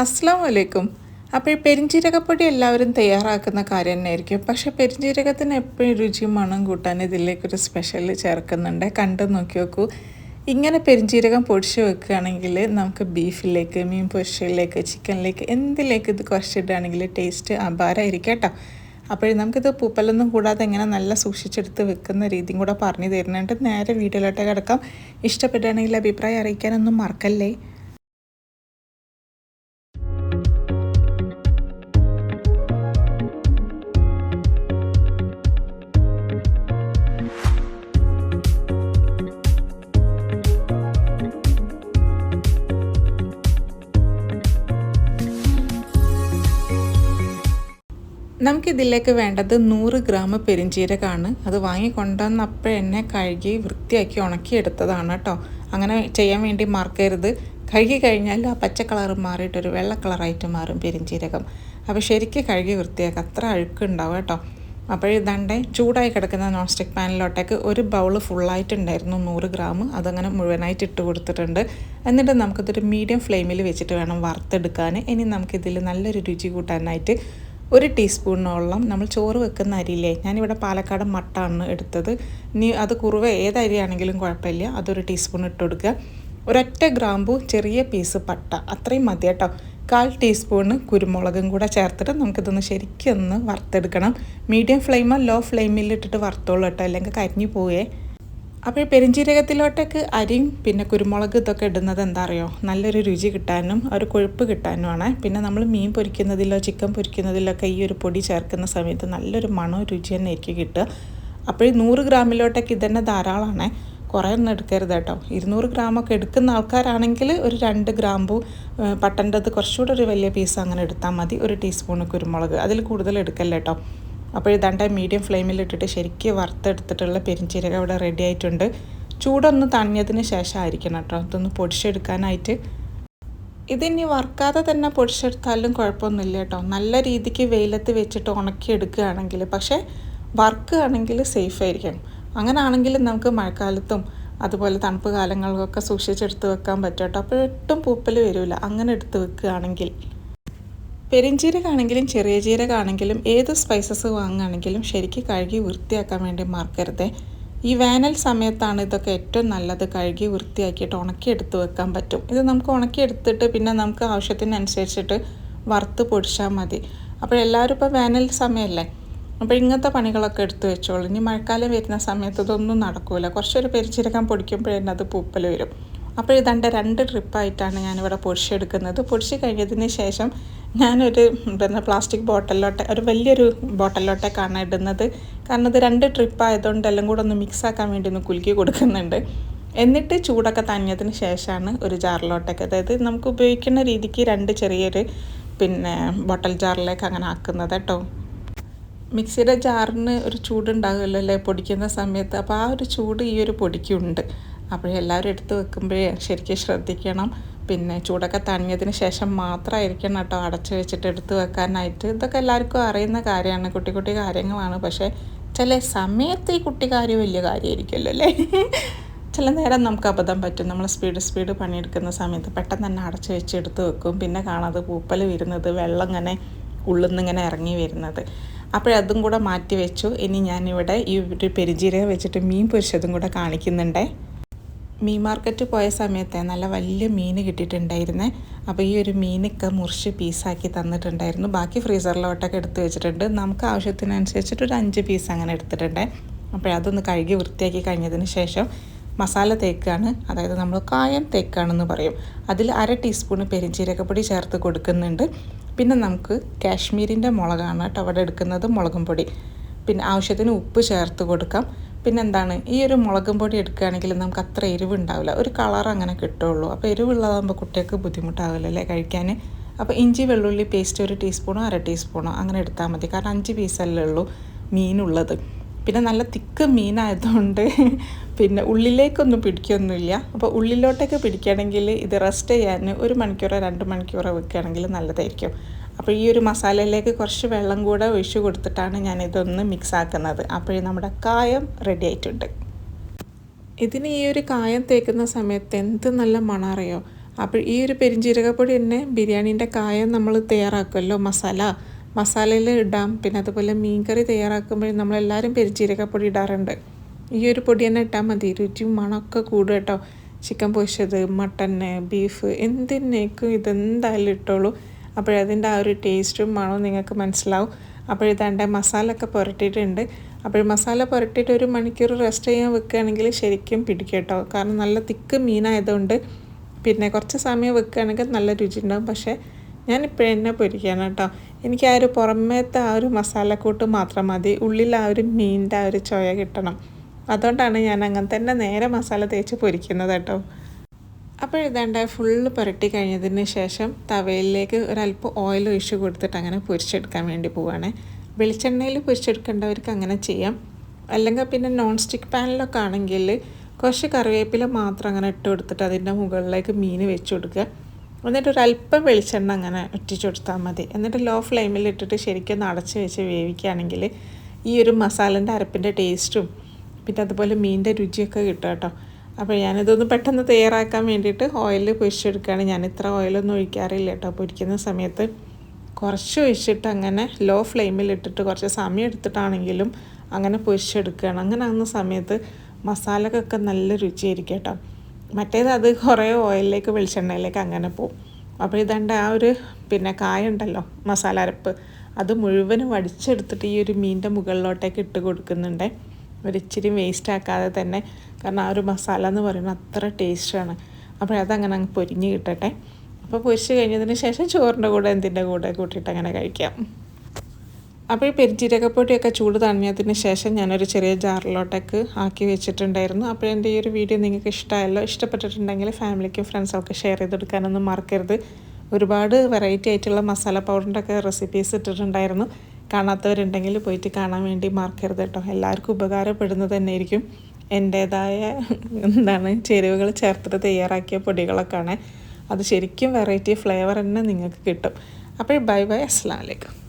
അസ്സാം വലൈക്കും അപ്പോൾ പെരിഞ്ചീരകപ്പൊടി എല്ലാവരും തയ്യാറാക്കുന്ന കാര്യം തന്നെയായിരിക്കും. പക്ഷേ പെരിഞ്ചീരകത്തിന് എപ്പോഴും രുചിയും മണം കൂട്ടാൻ ഇതിലേക്കൊരു സ്പെഷ്യൽ ചേർക്കുന്നുണ്ട്. കണ്ടു നോക്കി നോക്കൂ. ഇങ്ങനെ പെരിഞ്ചീരകം പൊടിച്ച് വെക്കുകയാണെങ്കിൽ നമുക്ക് ബീഫിലേക്ക് മീൻ പൊരിച്ചിലേക്ക് ചിക്കനിലേക്ക് എന്തിലേക്ക് ഇത് കുറച്ചിടുകയാണെങ്കിൽ ടേസ്റ്റ് അപാരമായിരിക്കും കേട്ടോ. അപ്പോഴും നമുക്കിത് പൂപ്പലൊന്നും കൂടാതെ എങ്ങനെ നല്ല സൂക്ഷിച്ചെടുത്ത് വെക്കുന്ന രീതിയും കൂടെ പറഞ്ഞു തരുന്നുണ്ട്. നേരെ വീഡിയോയിലോട്ട് കിടക്കാം. ഇഷ്ടപ്പെടുകയാണെങ്കിൽ അഭിപ്രായം അറിയിക്കാനൊന്നും മറക്കല്ലേ? നമുക്കിതിലേക്ക് വേണ്ടത് നൂറ് ഗ്രാം പെരിഞ്ചീരകമാണ്. അത് വാങ്ങി കൊണ്ടുവന്നപ്പോൾ എന്നെ കഴുകി വൃത്തിയാക്കി ഉണക്കിയെടുത്തതാണ് കേട്ടോ അങ്ങനെ ചെയ്യാൻ വേണ്ടി മറക്കരുത്. കഴുകി കഴിഞ്ഞാൽ ആ പച്ച കളർ മാറിയിട്ടൊരു വെള്ള കളറായിട്ട് മാറും പെരിഞ്ചീരകം. അപ്പോൾ ശരിക്കും കഴുകി വൃത്തിയാക്കുക അത്ര അഴുക്കുണ്ടാവും കേട്ടോ അപ്പോൾ ഇതാണ്ട് ചൂടായി കിടക്കുന്ന നോൺ സ്റ്റിക്ക് പാനിലോട്ടേക്ക് ഒരു ബൗൾ ഫുള്ളായിട്ടുണ്ടായിരുന്നു നൂറ് ഗ്രാം. അതങ്ങനെ മുഴുവനായിട്ട് ഇട്ട് കൊടുത്തിട്ടുണ്ട്. എന്നിട്ട് നമുക്കിതൊരു മീഡിയം ഫ്ലെയിമിൽ വെച്ചിട്ട് വേണം വറുത്തെടുക്കാൻ ഇനി നമുക്കിതിൽ നല്ലൊരു രുചി കൂട്ടാനായിട്ട് ഒരു ടീസ്പൂണിനോളം നമ്മൾ ചോറ് വെക്കുന്ന അരിയില്ലേ? ഞാനിവിടെ പാലക്കാട് മട്ടാണ് എടുത്തത്. നീ അത് കുറുവ ഏത് അരിയാണെങ്കിലും കുഴപ്പമില്ല. അതൊരു ടീസ്പൂൺ ഇട്ട് കൊടുക്കുക. ഒരൊറ്റ ഗ്രാമ്പു ചെറിയ പീസ് പട്ട. അത്രയും മതി കേട്ടോ. കാൽ ടീസ്പൂണ് കുരുമുളകും കൂടെ ചേർത്തിട്ട് നമുക്കിതൊന്ന് ശരിക്കൊന്ന് വറുത്തെടുക്കണം. മീഡിയം ഫ്ലെയിമോ ലോ ഫ്ലെയിമിൽ ഇട്ടിട്ട് വറുത്തോളൂ കേട്ടോ. അല്ലെങ്കിൽ കരിഞ്ഞു പോവേ. അപ്പോൾ പെരിഞ്ജീരകത്തിലോട്ടേക്ക് അരിയും പിന്നെ കുരുമുളക് ഇതൊക്കെ ഇടുന്നത് എന്താ അറിയോ നല്ലൊരു രുചി കിട്ടാനും ഒരു കൊഴുപ്പ് കിട്ടാനുമാണ്. പിന്നെ നമ്മൾ മീൻ പൊരിക്കുന്നതിലോ ചിക്കൻ പൊരിക്കുന്നതിലൊക്കെ ഈ ഒരു പൊടി ചേർക്കുന്ന സമയത്ത് നല്ലൊരു മണവും രുചി തന്നെ ആയിരിക്കും കിട്ടുക. അപ്പോൾ ഈ നൂറ് ഗ്രാമിലോട്ടേക്ക് ഇതന്നെ ധാരാളമാണ്. കുറേ ഒന്നും എടുക്കരുത് കേട്ടോ. ഇരുന്നൂറ് ഗ്രാമൊക്കെ എടുക്കുന്ന ആൾക്കാരാണെങ്കിൽ ഒരു രണ്ട് ഗ്രാമ്പു പട്ടന്റെത് കുറച്ചുകൂടെ ഒരു വലിയ പീസ് അങ്ങനെ എടുത്താൽ മതി. ഒരു ടീസ്പൂൺ കുരുമുളക്. അതിൽ കൂടുതൽ എടുക്കല്ലേ കേട്ടോ. അപ്പോൾ ഇതാണ്ട് മീഡിയം ഫ്ലെയിമിലിട്ടിട്ട് ശരിക്കും വറുത്തെടുത്തിട്ടുള്ള പെരിഞ്ചീരക ഇവിടെ റെഡി ആയിട്ടുണ്ട്. ചൂടൊന്ന് തണിഞ്ഞതിന് ശേഷം ആയിരിക്കണം കേട്ടോ. ഇതൊന്ന് പൊടിച്ചെടുക്കാനായിട്ട്. ഇതിനി വറുക്കാതെ തന്നെ പൊടിച്ചെടുത്താലും കുഴപ്പമൊന്നുമില്ല കേട്ടോ. നല്ല രീതിക്ക് വെയിലത്ത് വെച്ചിട്ട് ഉണക്കി എടുക്കുകയാണെങ്കിൽ പക്ഷേ വറുക്കുകയാണെങ്കിൽ സേഫ് ആയിരിക്കും. അങ്ങനെ ആണെങ്കിൽ നമുക്ക് മഴക്കാലത്തും അതുപോലെ തണുപ്പ് കാലങ്ങളിലൊക്കെ സൂക്ഷിച്ചെടുത്ത് വെക്കാൻ പറ്റും കേട്ടോ. അപ്പോൾ ഒട്ടും പൂപ്പൽ വരില്ല. അങ്ങനെ എടുത്ത് വെക്കുകയാണെങ്കിൽ. പെരിഞ്ചീരകാണെങ്കിലും ചെറിയ ജീരകാണെങ്കിലും ഏത് സ്പൈസസ് വാങ്ങുകയാണെങ്കിലും ശരിക്കും കഴുകി വൃത്തിയാക്കാൻ വേണ്ടി മറക്കരുത്. ഈ വേനൽ സമയത്താണ് ഇതൊക്കെ ഏറ്റവും നല്ലത്. കഴുകി വൃത്തിയാക്കിയിട്ട് ഉണക്കിയെടുത്ത് വെക്കാൻ പറ്റും. ഇത് നമുക്ക് ഉണക്കിയെടുത്തിട്ട് പിന്നെ നമുക്ക് ആവശ്യത്തിനനുസരിച്ചിട്ട് വറുത്ത് പൊടിച്ചാൽ മതി. അപ്പോൾ എല്ലാവരും ഇപ്പോൾ വേനൽ സമയമല്ലേ? അപ്പോൾ ഇങ്ങനത്തെ പണികളൊക്കെ എടുത്ത് വെച്ചോളൂ. ഇനി മഴക്കാലം വരുന്ന സമയത്ത് ഇതൊന്നും നടക്കില്ല കുറച്ചൊരു പെരിച്ചിരക്കാൻ പൊടിക്കുമ്പോഴേ അത് പൂപ്പൽ വരും. അപ്പോൾ ഇതാണ്ട് രണ്ട് ട്രിപ്പായിട്ടാണ് ഞാനിവിടെ പൊടിച്ചെടുക്കുന്നത് പൊടിച്ച് കഴിഞ്ഞതിന് ശേഷം ഞാനൊരു പിന്നെ പ്ലാസ്റ്റിക് ബോട്ടലിലോട്ടെ ഒരു വലിയൊരു ബോട്ടലിലോട്ടേക്കാണ് ഇടുന്നത്. കാരണം ഇത് രണ്ട് ട്രിപ്പ് ആയതുകൊണ്ട് എല്ലാം കൂടെ ഒന്ന് മിക്സ് ആക്കാൻ വേണ്ടി ഒന്ന് കുലുക്കി കൊടുക്കുന്നുണ്ട്. എന്നിട്ട് ചൂടൊക്കെ തഞ്ഞതിന് ശേഷമാണ് ഒരു ജാറിലോട്ടൊക്കെ. അതായത് നമുക്ക് ഉപയോഗിക്കുന്ന രീതിക്ക് രണ്ട് ചെറിയൊരു പിന്നെ ബോട്ടൽ ജാറിലേക്ക് അങ്ങനെ ആക്കുന്നത് കേട്ടോ. മിക്സിയുടെ ജാറിന് ഒരു ചൂടുണ്ടാകുമല്ലോ അല്ലേ പൊടിക്കുന്ന സമയത്ത്? അപ്പോൾ ആ ഒരു ചൂട് ഈ ഒരു പൊടിക്കുണ്ട്. അപ്പോഴെല്ലാവരും എടുത്ത് വെക്കുമ്പോഴേ ശരിക്കും ശ്രദ്ധിക്കണം. പിന്നെ ചൂടൊക്കെ തണിഞ്ഞതിന് ശേഷം മാത്രമായിരിക്കണം കേട്ടോ അടച്ച് വെച്ചിട്ട് എടുത്ത് വെക്കാനായിട്ട്. ഇതൊക്കെ എല്ലാവർക്കും അറിയുന്ന കാര്യമാണ് കുട്ടി കുട്ടി കാര്യങ്ങളാണ്. പക്ഷേ ചില സമയത്ത് ഈ കുട്ടി കാര്യം വലിയ കാര്യമായിരിക്കുമല്ലോ അല്ലേ? ചില നേരം നമുക്ക് അബദ്ധം പറ്റും. നമ്മൾ സ്പീഡ് സ്പീഡ് പണിയെടുക്കുന്ന സമയത്ത് പെട്ടെന്ന് തന്നെ അടച്ച് വെച്ച് എടുത്ത് വെക്കും. പിന്നെ കാണാതെ പൂപ്പൽ വരുന്നത് വെള്ളം ഇങ്ങനെ ഉള്ളിൽ ഇറങ്ങി വരുന്നത്. അപ്പോഴതും കൂടെ മാറ്റി വെച്ചു. ഇനി ഞാനിവിടെ ഈ ഒരു പെരുജീരകം വെച്ചിട്ട് മീൻ പൊരിച്ചതും കൂടെ കാണിക്കുന്നുണ്ടേ. മീൻ മാർക്കറ്റ് പോയ സമയത്ത് നല്ല വലിയ മീൻ കിട്ടിയിട്ടുണ്ടായിരുന്നേ. അപ്പോൾ ഈ ഒരു മീനൊക്കെ മുറിച്ച് പീസാക്കി തന്നിട്ടുണ്ടായിരുന്നു. ബാക്കി ഫ്രീസറിലോട്ടൊക്കെ എടുത്ത് വെച്ചിട്ടുണ്ട്. നമുക്ക് ആവശ്യത്തിനനുസരിച്ചിട്ട് ഒരു അഞ്ച് പീസ് അങ്ങനെ എടുത്തിട്ടുണ്ട്. അപ്പോൾ അതൊന്ന് കഴുകി വൃത്തിയാക്കി കഴിഞ്ഞതിന് ശേഷം മസാല തേക്കാണ്. അതായത് നമ്മൾ കായം തേക്കാണെന്ന് പറയും. അതിൽ അര ടീസ്പൂൺ പെരിഞ്ചീരകപ്പൊടി ചേർത്ത് കൊടുക്കുന്നുണ്ട്. പിന്നെ നമുക്ക് കാശ്മീരിന്റെ മുളകാണ് കേട്ടോ അവിടെ എടുക്കുന്നത് മുളകും പൊടി. പിന്നെ ആവശ്യത്തിന് ഉപ്പ് ചേർത്ത് കൊടുക്കാം. പിന്നെന്താണ് ഈ ഒരു മുളകും പൊടി എടുക്കുകയാണെങ്കിൽ നമുക്ക് അത്ര എരിവ് ഉണ്ടാവില്ല ഒരു കളർ അങ്ങനെ കിട്ടുള്ളൂ അപ്പോൾ എരിവുള്ളതാകുമ്പോൾ കുട്ടികൾക്ക് ബുദ്ധിമുട്ടാവില്ല അല്ലേ കഴിക്കാൻ? അപ്പോൾ ഇഞ്ചി വെള്ളുള്ളി പേസ്റ്റ് ഒരു ടീസ്പൂണോ അര ടീസ്പൂണോ അങ്ങനെ എടുത്താൽ മതി. കാരണം അഞ്ച് പീസല്ലേ ഉള്ളൂ മീനുള്ളത്. പിന്നെ നല്ല തിക്ക് മീനായതുകൊണ്ട് പിന്നെ ഉള്ളിലേക്കൊന്നും പിടിക്കൊന്നുമില്ല. അപ്പോൾ ഉള്ളിലോട്ടൊക്കെ പിടിക്കുകയാണെങ്കിൽ ഇത് റെസ്റ്റ് ചെയ്യാൻ ഒരു മണിക്കൂറോ രണ്ട് മണിക്കൂറോ വെക്കുകയാണെങ്കിൽ നല്ലതായിരിക്കും. അപ്പോൾ ഈ ഒരു മസാലയിലേക്ക് കുറച്ച് വെള്ളം കൂടെ ഒഴിച്ചു കൊടുത്തിട്ടാണ് ഞാൻ ഇതൊന്ന് മിക്സ് ആക്കുന്നത് അപ്പോൾ നമ്മുടെ കായം റെഡി ആയിട്ടുണ്ട്. ഇതിന് ഈ ഒരു കായം തേക്കുന്ന സമയത്ത് എന്ത് നല്ല മണം അറിയോ അപ്പോൾ ഈ ഒരു പെരിഞ്ജീരകപ്പൊടി തന്നെ ബിരിയാണീന്റെ കായം നമ്മൾ തയ്യാറാക്കുമല്ലോ മസാല. മസാലയിൽ ഇടാം പിന്നെ അതുപോലെ മീൻകറി തയ്യാറാക്കുമ്പോൾ നമ്മളെല്ലാവരും പെരിഞ്ജീരകപ്പൊടി ഇടാറുണ്ട്. ഈ ഒരു പൊടി തന്നെ ഇട്ടാൽ മതി രുചി മണമൊക്കെ കൂടും കേട്ടോ. ചിക്കൻ പൊരിച്ചത് മട്ടന് ബീഫ് എന്തിനേക്കും ഇതെന്തായാലും ഇട്ടോളൂ. അപ്പോഴതിന്റെ ആ ഒരു ടേസ്റ്റും മണവും നിങ്ങൾക്ക് മനസ്സിലാവും. അപ്പോഴിതാണ്ട് ഒക്കെ പുരട്ടിയിട്ടുണ്ട്. അപ്പോൾ മസാല പുരട്ടിയിട്ട് ഒരു മണിക്കൂർ റെസ്റ്റ് ചെയ്യാൻ വെക്കുകയാണെങ്കിൽ ശരിക്കും പിടിക്കും കേട്ടോ. കാരണം നല്ല തിക്ക് മീനായതുകൊണ്ട് പിന്നെ കുറച്ച് സമയം വെക്കുകയാണെങ്കിൽ നല്ല രുചി ഉണ്ടാവും. പക്ഷേ ഞാൻ ഇപ്പോഴും തന്നെ പൊരിക്കുകയാണ് കേട്ടോ. എനിക്ക് ആ ഒരു പുറമേത്തെ ആ ഒരു മസാലക്കൂട്ട് മാത്രം മതി. ഉള്ളിൽ ആ ഒരു മീനിന്റെ ആ ഒരു ചോയ കിട്ടണം. അതുകൊണ്ടാണ് ഞാൻ അങ്ങനെ തന്നെ നേരെ മസാല തേച്ച് പൊരിക്കുന്നത് കേട്ടോ. അപ്പോൾ ഇതാണ്ട് ഫുള്ള് പുരട്ടി കഴിഞ്ഞതിന് ശേഷം തവയിലേക്ക് ഒരല്പം ഓയിൽ ഒഴിച്ച് കൊടുത്തിട്ട് അങ്ങനെ പൊരിച്ചെടുക്കാൻ വേണ്ടി പോവുകയാണ് വെളിച്ചെണ്ണയിൽ പൊരിച്ചെടുക്കേണ്ടവർക്ക് അങ്ങനെ ചെയ്യാം. അല്ലെങ്കിൽ പിന്നെ നോൺ സ്റ്റിക്ക് പാനിലൊക്കെ ആണെങ്കിൽ കുറച്ച് കറിവേപ്പില മാത്രം അങ്ങനെ ഇട്ട് കൊടുത്തിട്ട് അതിന്റെ മുകളിലേക്ക് മീൻ വെച്ച് കൊടുക്കുക. എന്നിട്ട് ഒരല്പം വെളിച്ചെണ്ണ അങ്ങനെ ഒറ്റിച്ച് കൊടുത്താൽ മതി. എന്നിട്ട് ലോ ഫ്ലെയിമിൽ ഇട്ടിട്ട് ശരിക്കും ഒന്ന് അടച്ച് വെച്ച് വേവിക്കുകയാണെങ്കിൽ ഈ ഒരു മസാലന്റെ അരപ്പിന്റെ ടേസ്റ്റും പിന്നെ അതുപോലെ മീനിന്റെ രുചിയൊക്കെ കിട്ടും കേട്ടോ. അപ്പോൾ ഞാനിതൊന്ന് പെട്ടെന്ന് തയ്യാറാക്കാൻ വേണ്ടിയിട്ട് ഓയിൽ പൊരിച്ചെടുക്കുകയാണ് ഞാൻ ഇത്ര ഓയിലൊന്നും ഒഴിക്കാറില്ല കേട്ടോ. പൊരിക്കുന്ന സമയത്ത് കുറച്ച് ഒഴിച്ചിട്ട് അങ്ങനെ ലോ ഫ്ലെയിമിൽ ഇട്ടിട്ട് കുറച്ച് സമയം എടുത്തിട്ടാണെങ്കിലും അങ്ങനെ പൊരിച്ചെടുക്കുകയാണ്. അങ്ങനെ ആകുന്ന സമയത്ത് മസാലക്കൊക്കെ നല്ല രുചിയായിരിക്കും കേട്ടോ. മറ്റേത് അത് കുറേ ഓയിലിലേക്ക് വെളിച്ചെണ്ണയിലേക്ക് അങ്ങനെ പോകും അപ്പോൾ ഇതാണ്ട് ആ ഒരു പിന്നെ കായുണ്ടല്ലോ മസാല അരപ്പ് അത് മുഴുവനും വടിച്ചെടുത്തിട്ട് ഈ ഒരു മീനിന്റെ മുകളിലോട്ടേക്ക് ഇട്ട് കൊടുക്കുന്നുണ്ട്. ഒരിച്ചിരി വേസ്റ്റ് ആക്കാതെ തന്നെ. കാരണം ആ ഒരു മസാല എന്ന് പറയുന്നത് അത്ര ടേസ്റ്റാണ് അപ്പോൾ അതങ്ങനെ അങ്ങ് പൊരിഞ്ഞ് കിട്ടട്ടെ. അപ്പോൾ പൊരിച്ച് കഴിഞ്ഞതിന് ശേഷം ചോറിന്റെ കൂടെ എന്തിന്റെ കൂടെ കൂട്ടിയിട്ട് അങ്ങനെ കഴിക്കാം. അപ്പോൾ ഈ പെരിഞ്ചീരകപ്പൊടിയൊക്കെ ചൂട് തണിഞ്ഞതിന് ശേഷം ഞാനൊരു ചെറിയ ജാറിലോട്ടേക്ക് ആക്കി വെച്ചിട്ടുണ്ടായിരുന്നു. അപ്പോൾ എന്റെ ഈ ഒരു വീഡിയോ നിങ്ങൾക്ക് ഇഷ്ടമായല്ലോ ഇഷ്ടപ്പെട്ടിട്ടുണ്ടെങ്കിൽ ഫാമിലിക്കും ഫ്രണ്ട്സൊക്കെ ഷെയർ ചെയ്ത് കൊടുക്കാനൊന്നും മറക്കരുത്. ഒരുപാട് വെറൈറ്റി ആയിട്ടുള്ള മസാല പൗഡറിന്റെ ഒക്കെ റെസിപ്പീസ് ഇട്ടിട്ടുണ്ടായിരുന്നു. കാണാത്തവരുണ്ടെങ്കിൽ പോയിട്ട് കാണാൻ വേണ്ടി മറക്കരുത് കേട്ടോ എല്ലാവർക്കും ഉപകാരപ്പെടുന്നത് തന്നെ ആയിരിക്കും എന്റേതായ എന്താണ് ചേരുവകൾ ചേർത്തിട്ട് തയ്യാറാക്കിയ പൊടികളൊക്കെയാണ്. അത് ശരിക്കും വെറൈറ്റി ഫ്ലേവർ തന്നെ നിങ്ങൾക്ക് കിട്ടും. അപ്പോൾ ബൈ ബൈ അസ്സാം വലൈക്കും